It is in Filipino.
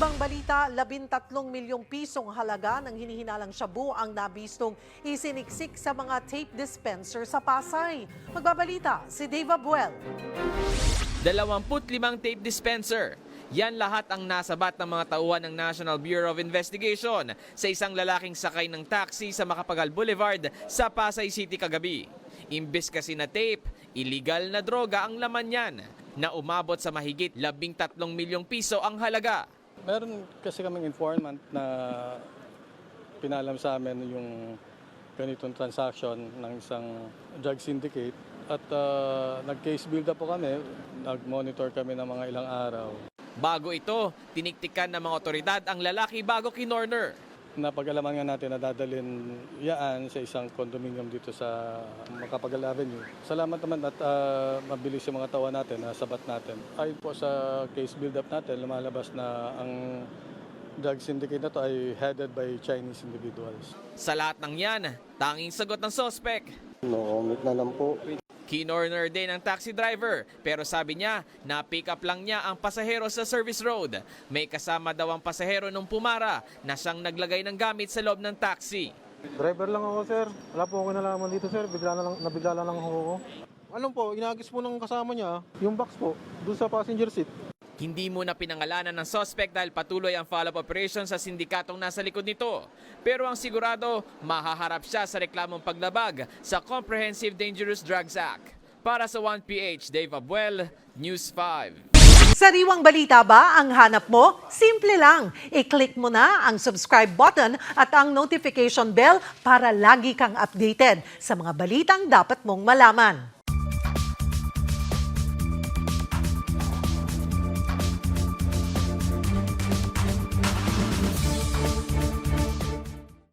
ibang balita, 13 milyong pisong halaga ng hinihinalang shabu ang nabistong isiniksik sa mga tape dispenser sa Pasay. Magbabalita si Dave Abuel. 25 tape dispenser. Yan lahat ang nasabat ng mga tauhan ng National Bureau of Investigation sa isang lalaking sakay ng taxi sa Makapagal Boulevard sa Pasay City kagabi. Imbes kasi na tape, illegal na droga ang laman niyan na umabot sa mahigit 13 milyong piso ang halaga. Meron kasi kaming informant na pinalam sa amin yung ganitong transaction ng isang drug syndicate at uh, nag-case build up po kami, nag-monitor kami ng mga ilang araw. Bago ito, tiniktikan ng mga otoridad ang lalaki bago kinorner. Napag-alaman nga natin na dadalhin yaan sa isang condominium dito sa Makapagal Avenue. Salamat naman at uh, mabilis yung mga tawa natin, nasabat natin. Ayon po sa case build-up natin, lumalabas na ang drug syndicate na to ay headed by Chinese individuals. Sa lahat ng yan, tanging sagot ng sospek. No comment na lang po. Kinorner din ang taxi driver pero sabi niya na pick up lang niya ang pasahero sa service road. May kasama daw ang pasahero nung pumara na siyang naglagay ng gamit sa loob ng taxi. Driver lang ako, sir. Wala po ako nalaman dito, sir. Bigla na lang, nabigla na lang ako. Ano po, inagis po ng kasama niya, yung box po, doon sa passenger seat. Hindi mo na pinangalanan ng suspect dahil patuloy ang follow-up operation sa sindikatong nasa likod nito. Pero ang sigurado, mahaharap siya sa reklamong paglabag sa Comprehensive Dangerous Drugs Act. Para sa 1PH, Dave Abuel, News 5. Sariwang balita ba ang hanap mo? Simple lang. I-click mo na ang subscribe button at ang notification bell para lagi kang updated sa mga balitang dapat mong malaman.